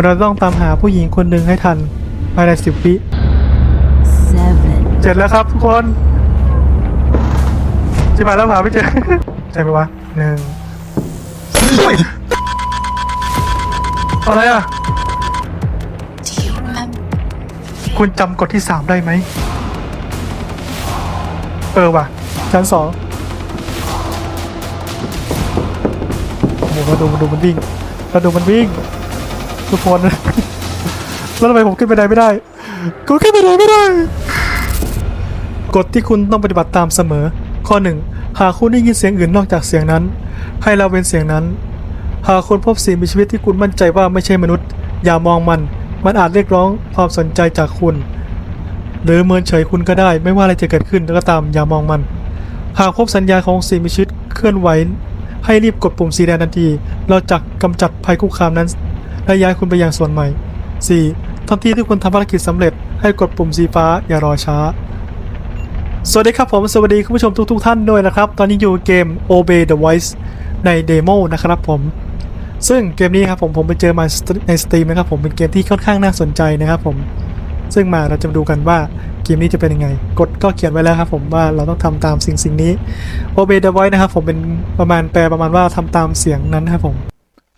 มันเราต้องตามหาผู้หญิงคนหนึ่งให้ทันภายในสิบวิ seven, เจ็ดแล้วครับทุกคนจะมาแล้วหาไม่เจอใช่ไหมวะหนึ่งอุ๊ยอะไรอะ do you remember? คุณจำกฎที่สามได้ไหม เออว่ะ ชั้นสองโอ้โหมาดูมาดูมันวิ่งมาดูมันวิ่ง ทุกคน แล้วทำไมผมขึ้นไปได้ไม่ได้กูขึ้นไปได้ไม่ได้กฎที่คุณต้องปฏิบัติตามเสมอ ข้อหนึ่งหากคุณได้ยินเสียงอื่นนอกจากเสียงนั้น ให้เราเป็นเสียงนั้น หากคุณพบสิ่งมีชีวิตที่คุณมั่นใจว่าไม่ใช่มนุษย์ อย่ามองมัน มันอาจเรียกร้องความสนใจจากคุณ หรือเมินเฉยคุณก็ได้ ไม่ว่าอะไรจะเกิดขึ้นก็ตามอย่ามองมัน หากพบสัญญาณของสิ่งมีชีวิตเคลื่อนไหว ให้รีบกดปุ่มสีแดงทันที เราจะกำจัดภัยคุกคามนั้น และย้ายคุณไปยังส่วนใหม่ 4. ทันทีที่คุณทำภารกิจสำเร็จให้กดปุ่มสีฟ้าอย่ารอช้า สวัสดีครับผมสวัสดีคุณผู้ชมทุกๆทท่านด้วยนะครับ ตอนนี้อยู่เกม Obey the Voice ในเดโมนะครับผม ซึ่งเกมนี้ครับผมผมไปเจอมาในสตรีมนะครับผมเป็นเกมที่ค่อนข้างน่าสนใจนะครับผม ซึ่งมาเราจะมาดูกันว่าเกมนี้จะเป็นยังไงกฎก็เขียนไว้แล้วครับผมว่าเราต้องทำตามสิ่งสิ่งนี้ Obey the Voice นะครับผมเป็นประมาณแปลประมาณว่าทำตามเสียงนั้นนะครับผม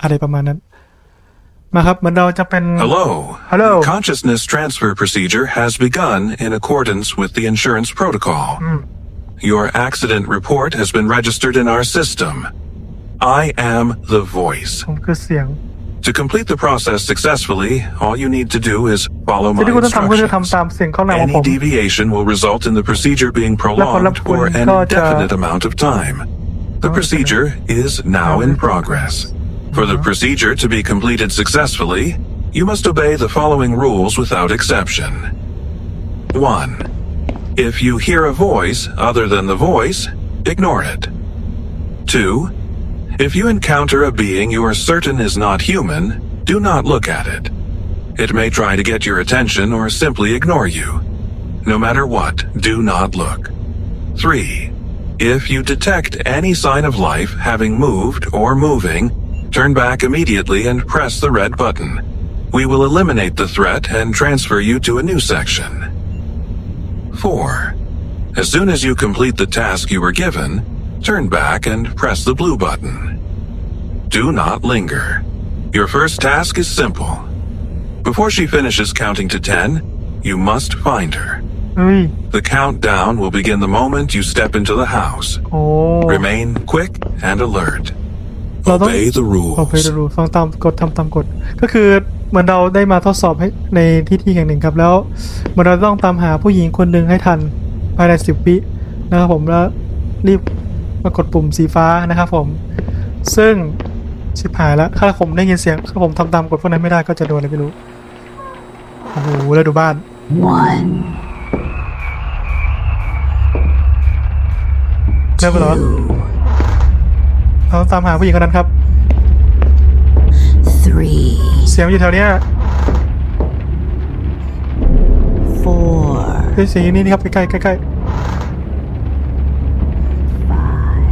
อะไรประมาณนั้น มาครับเหมือนเราจะเป็น Hello. Hello. The consciousness transfer procedure has begun in accordance with the insurance protocol. Your accident report has been registered in our system. I am the voice. ผมคือเสียง To complete the process successfully, all you need to do is follow สิ่ง my ที่คุณต้องทำก็คือ instructions. ทำตามเสียงข้างในของ Any ผม deviation will result in the procedure being และผลลัพ prolonged ธ์คุณ for an ก็จะ indefinite amount of time. The procedure is now in progress. For the uh-huh. procedure to be completed successfully, you must obey the following rules without exception. 1. If you hear a voice other than the voice, ignore it. 2. If you encounter a being you are certain is not human, do not look at it. It may try to get your attention or simply ignore you. No matter what, do not look. 3. If you detect any sign of life having moved or moving, Turn back immediately and press the red button. We will eliminate the threat and transfer you to a new section. 4. As soon as you complete the task you were given, turn back and press the blue button. Do not linger. Your first task is simple. Before she finishes counting to 10, you must find her. Mm. The countdown will begin the moment you step into the house. Oh. Remain quick and alert. เราต้อง Obey the โอเค rules. ดูฟังตามกฎทำตามกฎ ก็คือเหมือนเราได้มาทดสอบให้ในที่ที่แห่งหนึ่งครับแล้วเหมือนเราต้องตามหาผู้หญิงคนหนึ่งให้ทันภายในสิบวินะครับผมแล้วรีบมากดปุ่มสีฟ้านะครับผม ซึ่งชิบหายแล้วถ้าผมได้ยินเสียงถ้าผมทำตามกฎพวกนั้นไม่ได้ก็จะโดนอะไรไม่รู้โอ้โหแล้วดูบ้าน One, เริ่มแล้วเหรอ two, เราต้องตามหาผู้หญิงคนนั้นครับ three, เสียงอยู่แถวเนี้ย four, เฮ้ยเสียงอยู่นี่นี่ครับใกล้ๆใกล้ๆ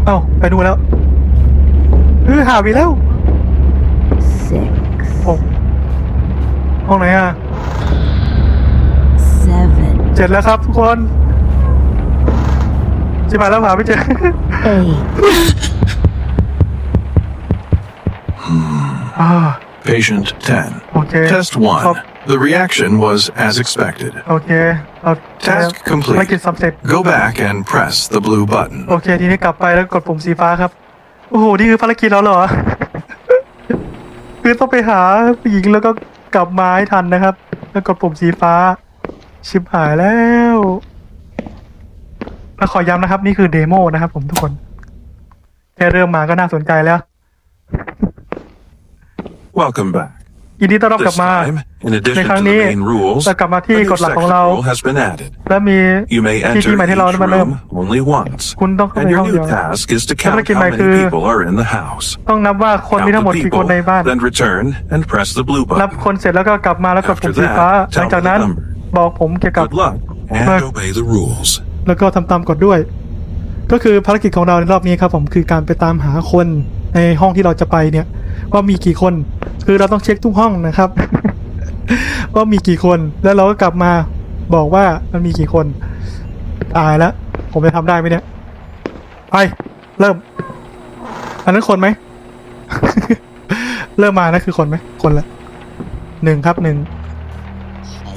เอ้าไปดูนแล้วเออหาไปแล้ว six, โอ้ห้องไหนอะ seven, เจ็ดแล้วครับทุกคนจะมาแล้วหาไม่เจอ eight, อ่า Patient 10. Okay. Test 1. The reaction was as expected. โอเคเรา Task complete. ภารกิจสำเร็จ Go back and press the blue button. โอเค ทีนี้กลับไปแล้วกดปุ่มสีฟ้าครับ โอ้โห นี่คือภารกิจเราเหรอ คือต้องไปหาผู้หญิงแล้วก็กลับมาให้ทันนะครับ แล้วกดปุ่มสีฟ้า ชิบหายแล้ว แล้วขอย้ำนะครับ นี่คือเดโมนะครับผมทุกคน แค่เริ่มมาก็น่าสนใจแล้ว Welcome back. ยินดีต้อนรับกลับ This มา time, in ใน addition ครั้ง to นี้ the main rules, เรากลับมา a ที่ new กฎหลักของ section เรา rule has been added. และมี You may ที่ที่ enter ใหม่ที่เรา each ได้มาเริ่ม room only once, คุณต้องเข้า and ไป your ห้องเดียว new task is to ภาร count กิจ how ใหม่คือ many people are in the house. ต้องนับว่าคนมี Count ทั้งหมด the กี่คน people, ในบ้าน then return and press the blue นับ button. คนเสร็จแล้วก็กลับมาแล้วกดปุ่ม After สีฟ้า that, หลังจากนั้น tell me the number. บอกผมเกี่ยวกับ Good luck and Bye. obey the rules. แล้วก็ทำตามกฎด้วย ก็คือภารกิจของเราในรอบนี้ครับผมคือการไปตามหาคนในห้องที่เราจะไปเนี่ยว่ามีกี่คน คือเราต้องเช็คทุกห้องนะครับ ว่ามีกี่คนแล้วเราก็กลับมาบอกว่ามันมีกี่คน ตายแล้ว ผมจะทำได้ไหมเนี่ย ไป เริ่ม อันนั้นคนไหม เริ่มมานะคือคนไหม คนละหนึ่งครับหนึ่ง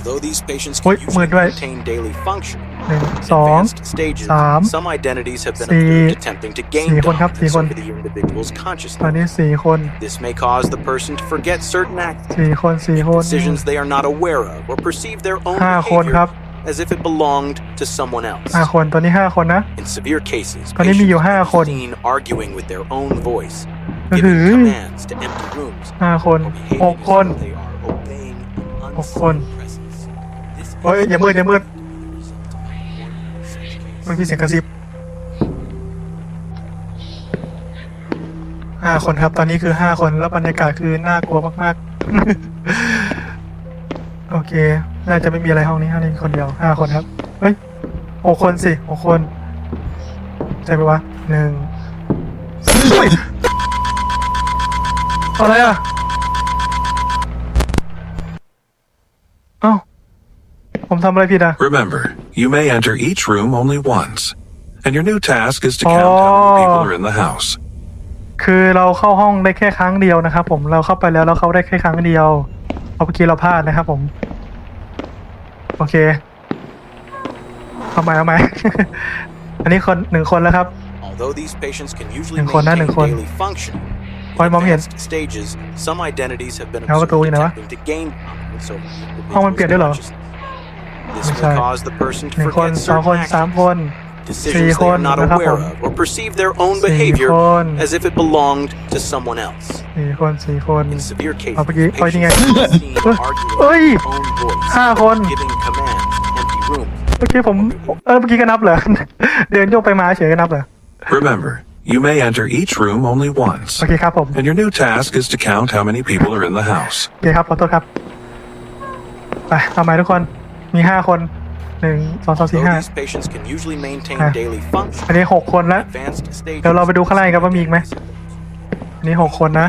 Although these patients Wait, can usually wait, wait. maintain daily function, หนึ่ง in สอง advanced stages, Sam. some identities have been Si- observed attempting to gain siคนครับ si dominanceคน over the individual's ตอน consciousness. นี้สี่คน This may cause the person to forget certain acts, สี่คนสี่คน decisions they are not aware of, or perceive their own ห้าคนครับ behavior as if it belonged to someone else. ห้าคนตอนนี้ห้าคนนะ In severe cases, ตอนนี้มีอยู่ patients ห้า may คน be seen arguing with their own voice, อื้อ giving หือ commands to empty rooms, ห้าคน or ห behaving ก as คน though they are obeying an หกคน unseen presence. This โอ้ยอย่ามืดอย่ามืดมันมีเสียงกระซิบห้าคนครับ ตอนนี้คือห้าคนแล้วบรรยากาศคือน่ากลัวมากๆ โอเค น่าจะไม่มีอะไรห้องนี้ห้องนี้คนเดียวห้าคนครับ เฮ้ยหกคนสิหกคนใช่ไหมวะหนึ่งอะไรอะ ผมทำอะไรผิดอะ Remember, you may enter each room only once, and your new task is to count how many people are in the house. คือเราเข้าห้องได้แค่ครั้งเดียวนะครับผมเราเข้าไปแล้วเราเข้าได้แค่ครั้งเดียวเอาเมื่อกี้เราพลาดนะครับผม โอเคเอาใหม่เอาใหม่ อันนี้คนหนึ่งคนแล้วครับ Although these patients can usually หนึ่งคนนะ maintain หนึ่งคน daily function, โอ้ย in มองไม่เห็น advanced stages, some identities have been เอาประตู observed อยู่ไหนวะ attempting to gain dominance over the ห้องมันเปลี่ยนด้วยเหรอ consciousness. This ไม่ใช่ may cause the person to หนึ่งคน forget สองคน certain สาม actions, คน decisions สี่ they คน are not นะครับ aware ผม of, or perceive their own สี่ behavior คน as if it belonged to someone else. สี่คนสี่คน In severe cases, เอาเมื่อกี้ไปยังไง patients may be seen เอ้ย arguing with their own voice, ห้าคน giving commands to empty rooms, เมื่อกี้ผมเออเมื่อกี้ก็นับเหรอ เดินโยกไปมาเฉยก็นับเหรอ Remember, you may enter each room only once, โอเคครับผม and your new task is to count how many people are in the house. โอเคครับขอโทษครับไปเอาใหม่ทุกคน มีห้าคนหนึ่งสองสามสี่ Though ห้า these patients can usually maintain Ah. daily function, อันนี้หกคนแล้ว advanced stages, เดี๋ยวเราไปดูข้างล่างกันว่ามีอีกไหม อันนี้หกคนนะ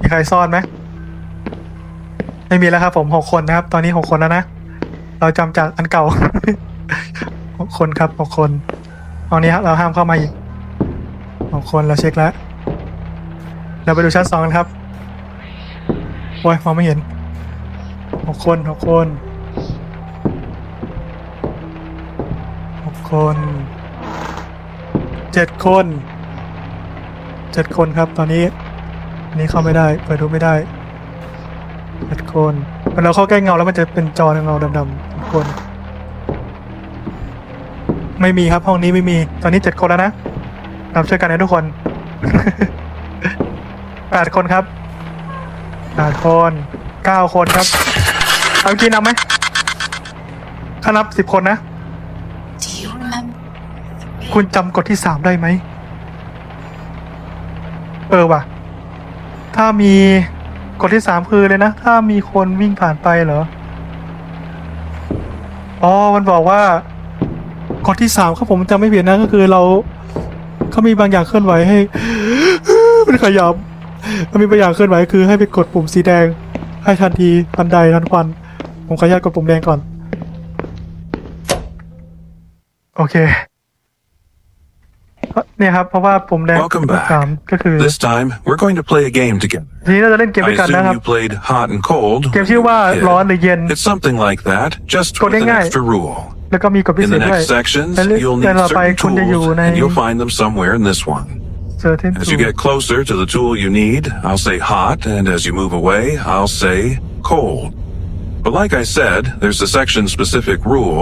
มีใครซ่อนไหม ไม่มีแล้วครับผมหกคนนะครับ ตอนนี้หกคนแล้วนะ เราจำจากอันเก่า หกคนครับหกคนเอานี้ครับเราห้ามเข้ามาอีกหกคนเราเช็คแล้ว เราไปดูชั้นสองกันครับ โอ้ยมองไม่เห็น หกคนหกคนหกคนเจ็ดคนเจ็ดคนครับตอนนี้นี้เข้าไม่ได้เปิดดูไม่ได้เจ็ดคนเวลาเราเข้าใกล้เงาแล้วมันจะเป็นจอเงาดำๆทุกคนไม่มีครับห้องนี้ไม่มี ตอนนี้เจ็ดคนแล้วนะเราช่วยกันนะทุกคนแปดคนครับแปดคน เก้าคนครับ เอากินนับไหมถ้านับสิบคนนะ Do you remember? คุณจำกฎที่สามได้ไหม เออว่ะ ถ้ามีกฎที่สามคือเลยนะ ถ้ามีคนวิ่งผ่านไปเหรอ อ๋อ มันบอกว่ากฎที่สามครับผมจำไม่ผิดนะก็คือเราเขามีบางอย่างเคลื่อนไหวให้ มันขยับมันมีบางอย่างเคลื่อนไหวคือให้ไปกดปุ่มสีแดง ให้ทันทีทันใดทันควัน ผมขออนุญาตกดปุ่มแดงก่อน โอเค เนี่ยครับ เพราะว่าปุ่มแดง Welcome ปุ่มสาม back. ก็คือ This time, we're going to play a game together. ทีนี้เราจะเล่นเกม I ด้วยกันนะครับ assume you played hot and cold. เกมชื่อว่า when you were a kid. ร้อนหรือเย็น It's something like that, just Kod with an ง่ายๆ extra rule. แล้วก็มีกฎพิ In เศ the ษด้วย next sections, และ you'll เรื่อง need ต่อไป certain คุณจะอยู่ tools, ใน and you'll find them somewhere in this one. certain As you get closer to the tool you need, I'll say hot, and as you move away, I'll say cold. But like I said, there's a section-specific rule,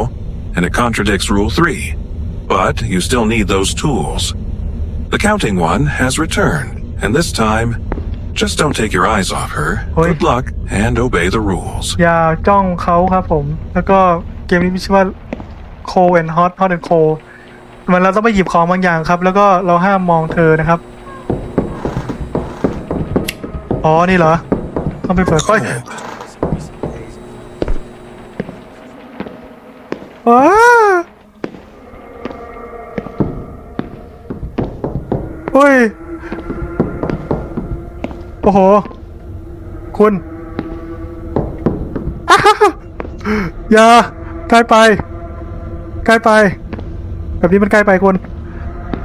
and it contradicts Rule 3. But you still need those tools. The counting one has returned, and this time, just don't take your eyes off her. Oi. Good luck, and obey the rules. อย่าจ้องเขาครับผม แล้วก็เกมนี้มีชื่อว่า cold and hot hot and cold มันเราต้องไปหยิบของบางอย่างครับ แล้วก็เราห้ามมองเธอนะครับ อ๋อ นี่เหรอ ต้องไปเปิดก้อยว้าเฮ้ย โอ้โห คุณอ้าวอย่าใกล้ไปใกล้ไป แบบนี้มันใกล้ไปคุณ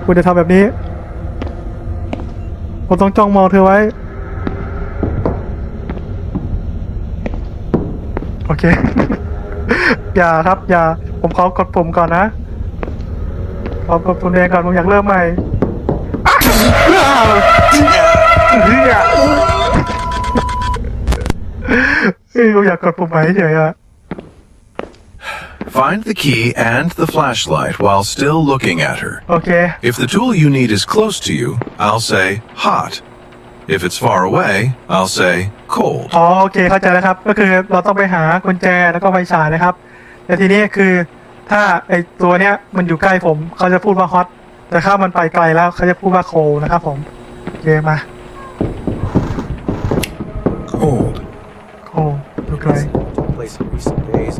คุณจะทำแบบนี้ผมต้องจ้องมองเธอไว้ โอเค อย่าครับ อย่า ผมขอกดปุ่มก่อนนะขอกดปุ่มแดงก่อนผมอยากเริ่มใหม่เฮียเฮ้ยผมอยากกดปุ่มใหม่เฉยอะ Find the key and the flashlight while still looking at her. โอเค If the tool you need is close to you, I'll say hot. If it's far away, I'll say cold. อ๋อโอเคเข้าใจแล้วครับ ก็คือเราต้องไปหากุญแจแล้วก็ไฟฉายนะครับ แต่ทีนี้คือถ้าไอตัวเนี้ยมันอยู่ใกล้ผมเขาจะพูดว่าฮอตแต่ถ้ามันไปไกลแล้วเขาจะพูดว่าโคนะครับผมโอเคมา Cold. โคอยู่ไกล Took place in recent days.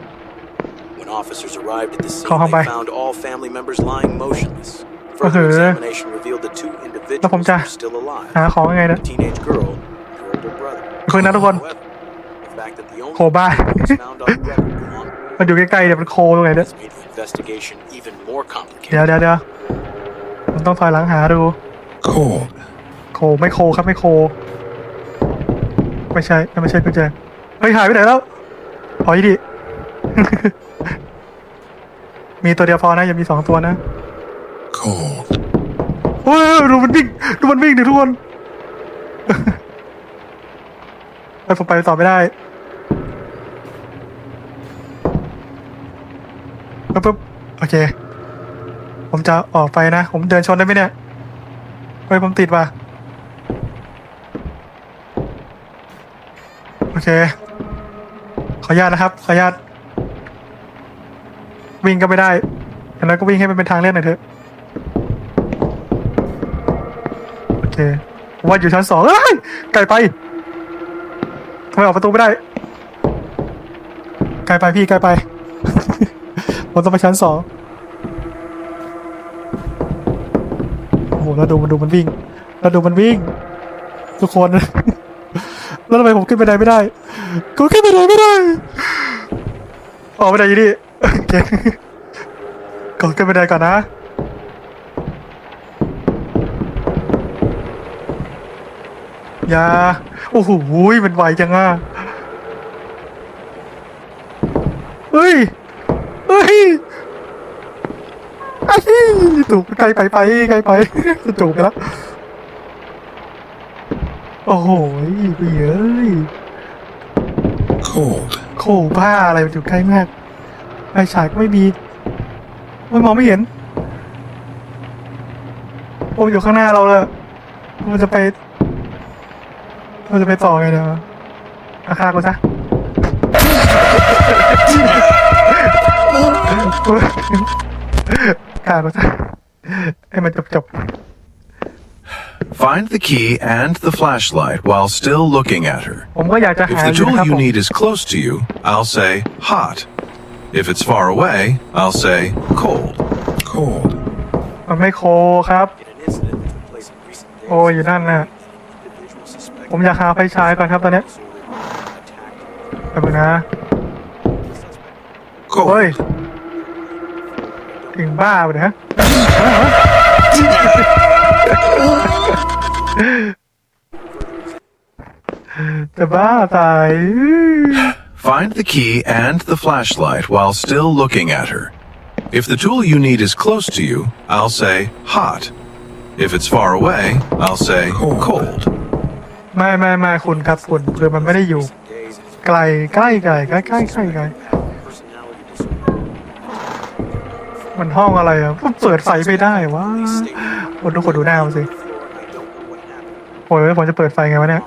When officers arrived at the scene, Call him they by. found all family members lying motionless. Uh-huh. Further examination revealed the two individuals ผมจะ were still alive. หาของยังไงนะ A teenage girl and her older brother. เพิ่งนะทุกคน However, the fact that the only โคบ้า evidence found on the record belonged มันอยู่ใกล้ๆเดี๋ยวมันโคตรงไหนเนี่ย has made the investigation even more เดี๋ยว complicated. เดี๋ยวเดี๋ยวมันต้องถอยหลังหาดู Cold. โคไม่โคครับไม่โค ไม่ใช่ไม่ใช่กุญแจเฮ้ยหายไปไหนแล้วอ๋ออีดิ มีตัวเดียวพอนะอย่ามีสองตัวนะ Cold. โอ้ยดูมันวิ่งดูมันวิ่งดิทุกคนไปผมไปต่อไม่ได้ปึ๊บปึ๊บโอเค ผมจะออกไปนะ ผมเดินชนได้ไหมเนี่ยเฮ้ยผมติดว่ะโอเค ขออนุญาตนะครับ ขออนุญาต วิ่งก็ไม่ได้อย่างนั้นก็วิ่งให้มันเป็นทางเล่นหน่อยเถอะ โอเค ว่าอยู่ชั้นสองเอ้ยไกลไปทำไมออกประตูไม่ได้ ไกลไปพี่ไกลไป ผมต้องไปชั้นสองโอ้โหแล้วดูมันดูมันวิ่ง แล้วดูมันวิ่ง ทุกคน แล้วทำไมผมขึ้นไปได้ไม่ได้ กูขึ้นไปได้ไม่ได้ ออกไปได้อยี่ดิ ก่อนขึ้นไปได้ก่อนนะอย่าโอ้โหมันไวจังอะเฮ้ยเฮ้ยไอ้ถูกไกลไปไปไกลไปจะจูบไปแล้วโอ้โหเฮ้ย Cold. โคบ้าอะไรมันอยู่ใกล้มาก ไฟฉายก็ไม่มีมันมองไม่เห็น โอ้อยู่ข้างหน้าเราเลยมันจะไปมันจะไปต่อไงเนี่ยอาคากูซะฆ่ากูซะให้มันจบจบ Find the key and the flashlight while still looking at her. ๆผมก็อยากจะ If หา the อยู่ tool นะครับ you ผม need is close to you, I'll say hot. If it's far away, I'll say cold. Cold. มันไม่โคครับ In an incident that took place in recent days, โอ้ยอยู่นั่นน่ะ individual suspected ผมอยากหาไฟฉายก่อนครับตอนเนี้ย disorder attacked แป๊บนึงนะ the suspect. เฮ้ย Cold. ถึงบ้าไปนะจะบ้าตาย Find the key and the flashlight while still looking at her. If the tool you need is close to you, I'll say hot. If it's far away, I'll say cold. ไม่ไม่ไม่คุณครับคุณคือมันไม่ได้อยู่ Days, ไกลใกล้ไกลใกล้ใกล้ใกล้ไกล personality disorder. มันห้องอะไรอะเปิดไฟไม่ได้วะ Police stating คนทุกคนดูหน้ามันสิ I don't know what happened. โอ้ยผมจะเปิดไฟไงวะเนี่ย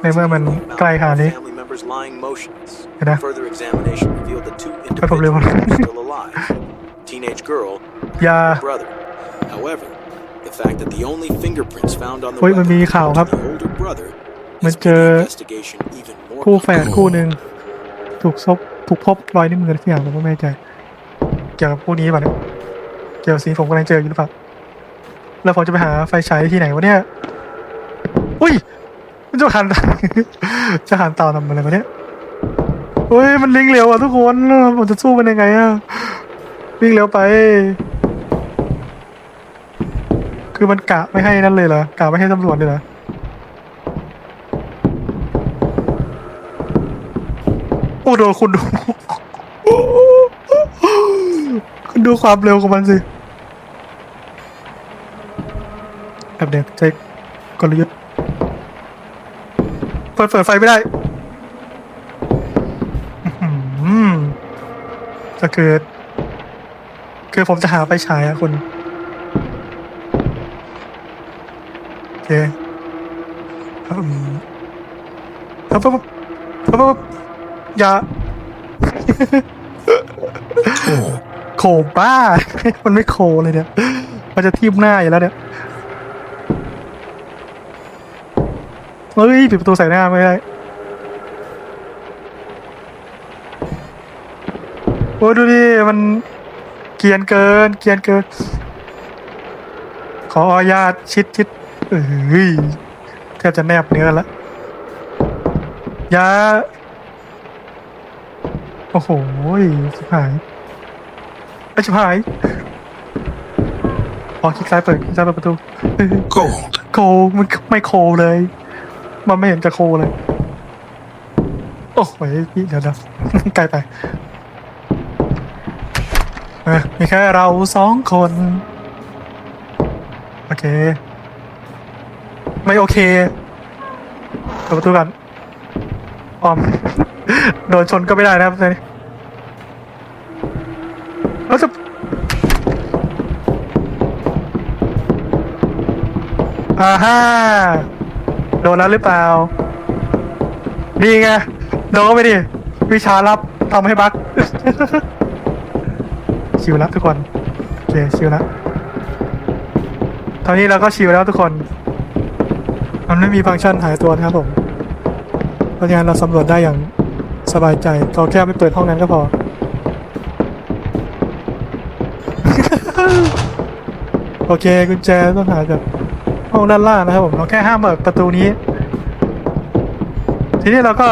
ในเมื่อมันใกล้ขนาดนี้ boleh individuals buat? were still alive. Teenage girl, อย่า brother. However, the fact that the only fingerprints found on the เฮ้ยมันมี weapon ข่าวครับ to the older brother มัน is เจอ making investigation even more คู่แฝดคู่หนึ่งถูกซบถูกพบรอยนิ้วมืออะไรสักอย่างผมก็ไม่แน่ใจเกี่ยวกับคู่นี้ป่ะเนี่ยเกี่ยวกับสีผมกำลังเจออยู่หรือเปล่าแล้วผมจะไปหาไฟฉายที่ไหนวะเนี่ย อุ้ย มันจะหันจะหันเตาทำอะไรวะเนี่ย เฮ้ยมันลิงเร็วอะทุกคนผมจะสู้มันยังไงอะวิ่งเร็วไป คือมันกะไม่ให้นั่นเลยเหรอกะไม่ให้ตำรวจเลยเหรอโอ้โดนคุณดูคุณดูความเร็วของมันสิแบบเด็กใช้กลยุทธ์เปิดเปิดไฟไม่ได้ อื้อหือก็คือ คือผมจะหาไฟฉายอะคุณโอเคอืมปั๊บปั๊บปั๊บปั๊บปั๊บอย่าโขบ้า มันไม่โคเลยเนี่ย มันจะทิ่มหน้าอยู่แล้วเนี่ย เฮ้ย ปิดประตูใส่หน้าไม่ได้ โอ้ยดูดิ มันเกรียนเกิน เกรียนเกิน ขออนุญาตชิดชิดเอ้ยแทบจะแนบเนื้อแล้วอยาโอ้โหชิบหายไอ้ชิบหายอ๋อคลิกซ้ายเปิดคลิกซ้ายเปิดประตูเฮ้ย Gold. โคมันไม่โคเลย มันไม่เห็นจะโคเลย โอ้โหพี่เดี๋ยวเดี๋ยวไกลไปเออมีแค่เราสองคน โอเค ไม่โอเคเปิดประตูกันออม โดนชนก็ไม่ได้นะครับเนี่ยแล้วจะอ่าฮ่าโดนแล้วหรือเปล่า นี่ไง โดนไปดิ วิชาลับทำให้บัก ชิวแล้วทุกคนโอเคชิวแล้วตอนนี้เราก็ชิวแล้วทุกคน มันไม่มีฟังก์ชันหายตัวนะครับผมเพราะฉะนั้นเราสำรวจได้อย่างสบายใจเราแค่ไม่เปิดห้องนั้นก็พอ โอเคกุญแจต้องหาจากห้องด้านล่างนะครับผมเราแค่ห้ามเปิดประตูนี้ ทีนี้เราก็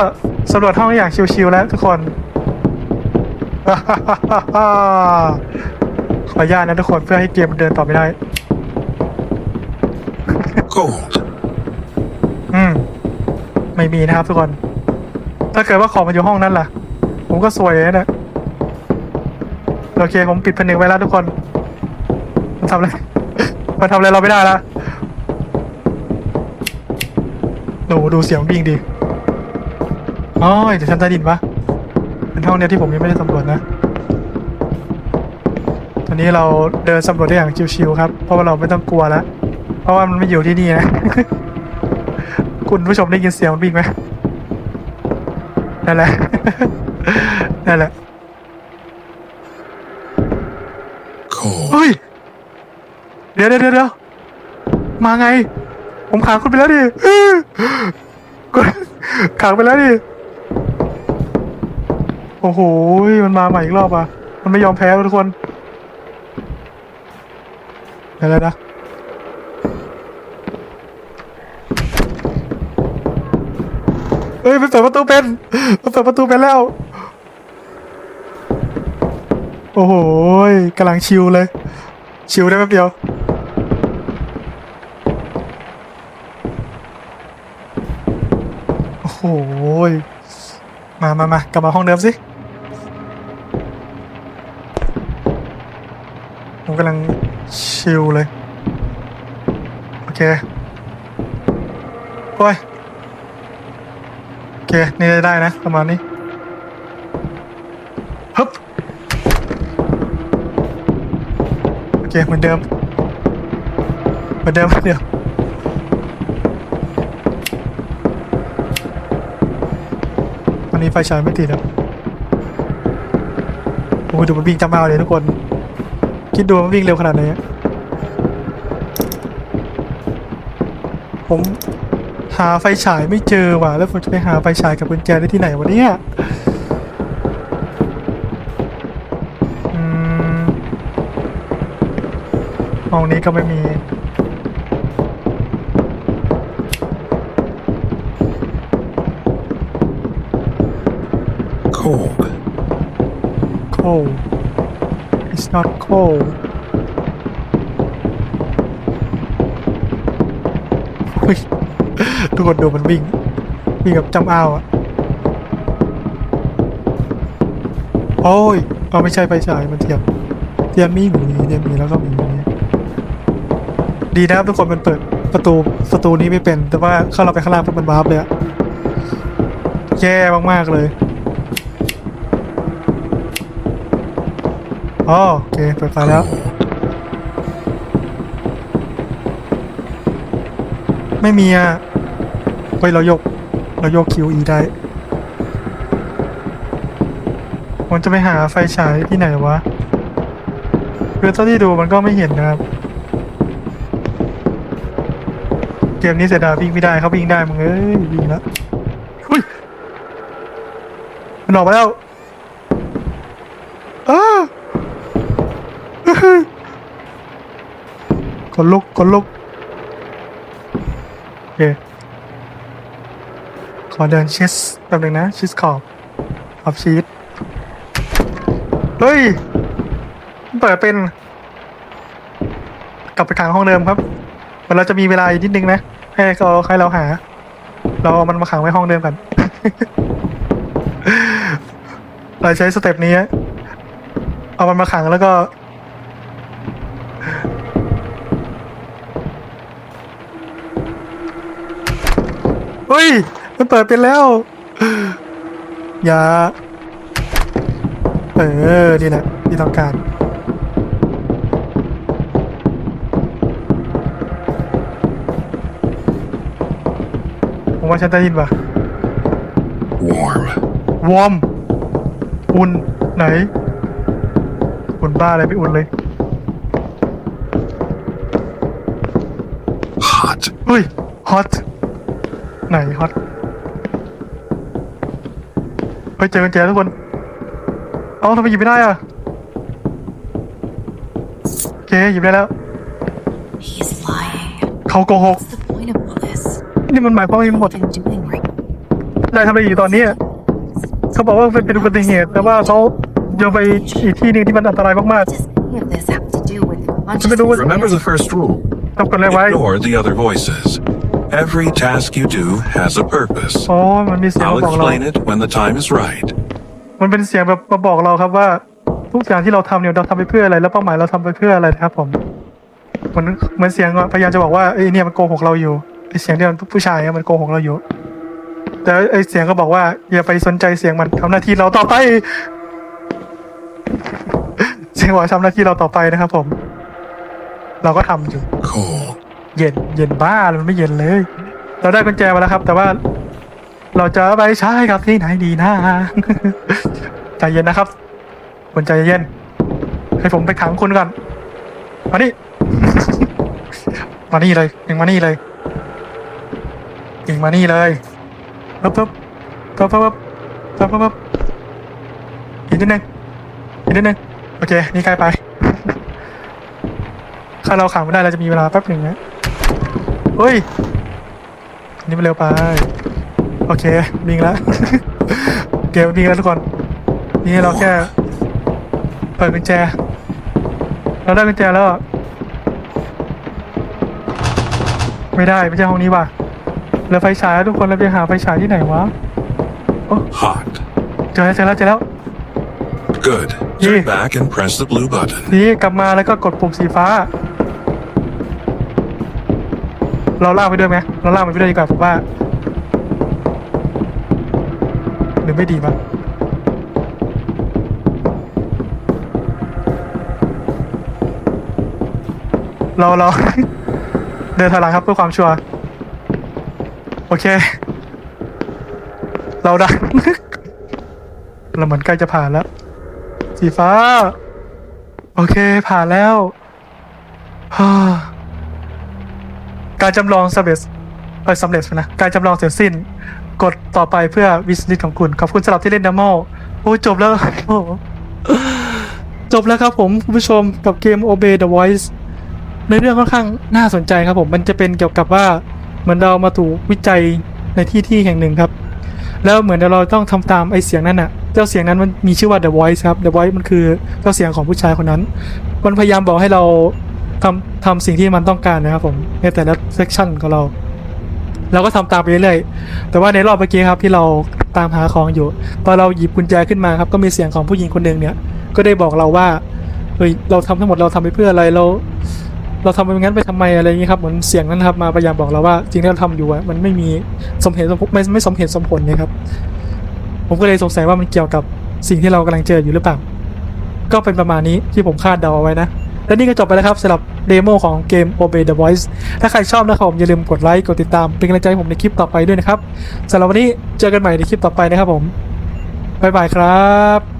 สำรวจห้องอย่างชิวๆแล้วทุกคน ขออนุญาตนะทุกคนเพื่อให้เกมมันเดินต่อไปได้ Gold. อืม ไม่มีนะครับทุกคน ถ้าเกิดว่าของมันอยู่ห้องนั้นล่ะ ผมก็สวยเลยนะโอเค ผมปิดผนึกไว้แล้วทุกคน มันทำอะไร มันทำอะไรเราไม่ได้แล้วดูดูเสียงวิ่งดีอ๋อเดี๋ยวชั้นใต้ดินปะ เป็นห้องเนี้ยที่ผมยังไม่ได้สำรวจนะ ตอนนี้เราเดินสำรวจได้อย่างชิวๆครับ เพราะว่าเราไม่ต้องกลัวแล้ว เพราะว่ามันไม่อยู่ที่นี่นะ คุณผู้ชมได้ยินเสียงมันวิ่งไหมนั่นแหละ นั่นแหละ Gold. เฮ้ยเดี๋ยวเดี๋ยวเดี๋ยวเดี๋ยวมาไง ผมขังคุณไปแล้วดิอื้อคุณขังไปแล้วดิโอ้โหมันมาใหม่อีกรอบอะ มันไม่ยอมแพ้ทุกคนเดี๋ยวๆนะเฮ้ยมันเปิดประตูเป็นมันเปิดประตูเป็นแล้ว โอ้โหกำลังชิวเลย ชิวได้แป๊บเดียวโอ้โหมา มา มากลับมาห้องเดิมสิ ผมกำลังชิลเลย โอเคโอ้ยโอเค นี่ได้นะ ประมาณนี้ฮึบเค เหมือนเดิม เหมือนเดิมเหมือนเดิมวันนี้ไฟฉายไม่ติดครับโอ้ยดูมันวิ่งจำเอาเลยทุกคน คิดดูมันวิ่งเร็วขนาดไหนอะผมหาไฟฉายไม่เจอว่ะ แล้วผมจะไปหาไฟฉายกับกุญแจได้ที่ไหนวะเนี่ยอืมห้องนี้ก็ไม่มี Cold. cold it's not cold ทุกคนดูมันวิ่งวิ่งกับจำอ้าวอะโอ้ยเอาไม่ใช่ไฟฉายมันเทียมเทียมมีหมีเทียมมีแล้วก็มีดีนะครับทุกคนมันเปิดประตูประตูนี้ไม่เป็น แต่ว่าเข้าเราไปข้างล่างปุ๊บมันวาร์ปเลยอะแย่มากๆเลย อ๋อโอเคเปิดไฟแล้ว ไม่มีอะเฮ้ยเรายก เรายก QE ได้ผมจะไปหาไฟฉายที่ไหนวะคือเท่าที่ดูมันก็ไม่เห็นนะครับ เกมนี้เสียดายวิ่งไม่ได้เขาวิ่งได้มึงเอ้ยวิ่งแล้วอุ้ยมันออกมาแล้วอ้า คนลุกคนลุกโอเคขอเดินชิสแป๊บนึงนะ ชิสขอบขอบชีสเฮ้ยเปิดเป็น กลับไปขังห้องเดิมครับมันเราจะมีเวลาอีกนิดนึงนะให้เขาให้เราหา เราเอามันมาขังไว้ห้องเดิมกัน เราใช้สเต็ปนี้ เอามันมาขังแล้วก็ เฮ้ย มันเปิดเป็นแล้ว อย่า เออนี่แหละที่ต้องการ ผมว่าฉันได้ยินป่ะ Warm. วอร์ม อุ่น ไหน อุ่นบ้าอะไรไปอุ่นเลย Hot. เฮ้ยฮอต ไหนฮอตเฮ้ยเจอกันแจทุกคน เอ้าทำไมหยิบไม่ได้อะโอเคหยิบได้แล้ว He's lying. เขาโกหก What's the point of all this? นี่มันหมายความว่าทั้งหมด What are you doing right นายทำอะไรอยู่ตอนนี้อะเขาบอกว่าเป็นเป็นอุบัติเหตุ แต่ว่าเขาโยนไปอีกที่หนึงที่มันอันตรายมาก Does any of this have to do with Just a bit of- Remember the first rule. ๆทำกันเลยไว้ Ignore the other voices. Every task you do has a purpose. อ๋อมันมีเสียง I'll มาบอกเรา explain it when the time is right. มันเป็นเสียงแบบมาบอกเราครับว่า ทุกอย่างที่เราทำเนี่ยเราทำไปเพื่ออะไร แล้วเป้าหมายเราทำไปเพื่ออะไรนะครับ ผมเหมือนเหมือนเสียงอะพยายามจะบอกว่าไอ้ยเนี่ยมันโกหกเราอยู่ไอ้เสียงที่มันผู้ชายอะมันโกหกเราอยู่ แต่ไอ้เสียงก็บอกว่าอย่าไปสนใจเสียงมันทำหน้าที่เราต่อไป เสียงบอกให้ทำหน้าที่เราต่อไปนะครับ ผม เราก็ทำอยู่ Cold. เย็นเย็นบ้าเลยมันไม่เย็นเลย เราได้กุญแจมาแล้วครับ แต่ว่า เราจะเอาไปใช้กับที่ไหนดีนะใจเย็นนะครับคุณใจเย็น ให้ผมไปขังคุณก่อนมานี่ มานี่เลยยิงมานี่เลยยิงมานี่เลยปึ๊บปึ๊บปึ๊บปึ๊บปึ๊บปึ๊บปึ๊บอีกนิดนึงอีกนิดนึงโอเค นี่ใกล้ไป ถ้าเราขังไม่ได้เราจะมีเวลาแป๊บหนึ่งนะ เฮ้ยอันนี่มันเร็วไป โอเควิ่งแล้ว เกมวิ่งแล้วทุกคน นี่เราแค่เปิดกุญแจ เราได้กุญแจแล้วอะไม่ได้ไม่ใช่ห้องนี้ว่ะเหลือไฟฉายแล้วทุกคนเราไปหาไฟฉายที่ไหนวะ Hot. เจอแล้วเจอแล้วเจอแล้ว Good. Yeah. Turn back and press the blue button. นี่กลับมาแล้วก็กดปุ่มสีฟ้า เราล่ากไปด้วยไหมเราล่ากมันไปด้วยดีกว่าผมว่าหรือไม่ดีมั้งเราเรา เดินถอยหลังครับเพื่อความชัวร์โอเค เราดันเราเหมือนใกล้จะผ่านแล้ว สีฟ้า โอเคผ่านแล้วฮ่า การจำลองสำเร็จเออสำเร็จนะการจำลองเสร็จสิ้น กดต่อไปเพื่อวิสลิตของคุณขอบคุณสำหรับที่เล่นดัมมอลโอ้จบแล้วโอ้จบแล้วครับผมคุณผู้ชมกับเกม Obey the Voice ในเรื่องค่อนข้างน่าสนใจครับผมมันจะเป็นเกี่ยวกับว่าเหมือนเรามาถูกวิจัยในที่ที่แห่งหนึ่งครับ แล้วเหมือนเราต้องทำตามไอ้เสียงนั้นน่ะ เจ้าเสียงนั้นมันมีชื่อว่า The Voice ครับ The Voice มันคือเจ้าเสียงของผู้ชายคนนั้น มันพยายามบอกให้เรา ทำทำสิ่งที่มันต้องการนะครับผมในแต่ละเซกชันของเรา เราก็ทำตามไปเรื่อยๆแต่ว่าในรอบเมื่อกี้ครับที่เราตามหาของอยู่ ตอนเราหยิบกุญแจขึ้นมาครับก็มีเสียงของผู้หญิงคนหนึ่งเนี่ย ก็ได้บอกเราว่าเฮ้ยเราทำทั้งหมดเราทำไปเพื่ออะไรเรา เราทำไปงั้นไปทำไมอะไรอย่างนี้ครับเหมือนเสียงนั้นครับมาพยายามบอกเราว่าสิ่งที่เราทำอยู่มันไม่มีสมเหตุสมผลไม่ไม่สมเหตุสมผลนะครับ ผมก็เลยสงสัยว่ามันเกี่ยวกับสิ่งที่เรากำลังเจออยู่หรือเปล่าก็เป็นประมาณนี้ที่ผมคาดเดาเอาไว้นะ และนี่ก็จบไปแล้วครับสำหรับเดโมของเกม Obey the Voice ถ้าใครชอบนะครับผมอย่าลืมกดไลค์กดติดตามเป็นกำลังใจให้ผมในคลิปต่อไปด้วยนะครับสำหรับวันนี้เจอกันใหม่ในคลิปต่อไปนะครับผมบ๊ายบายครับ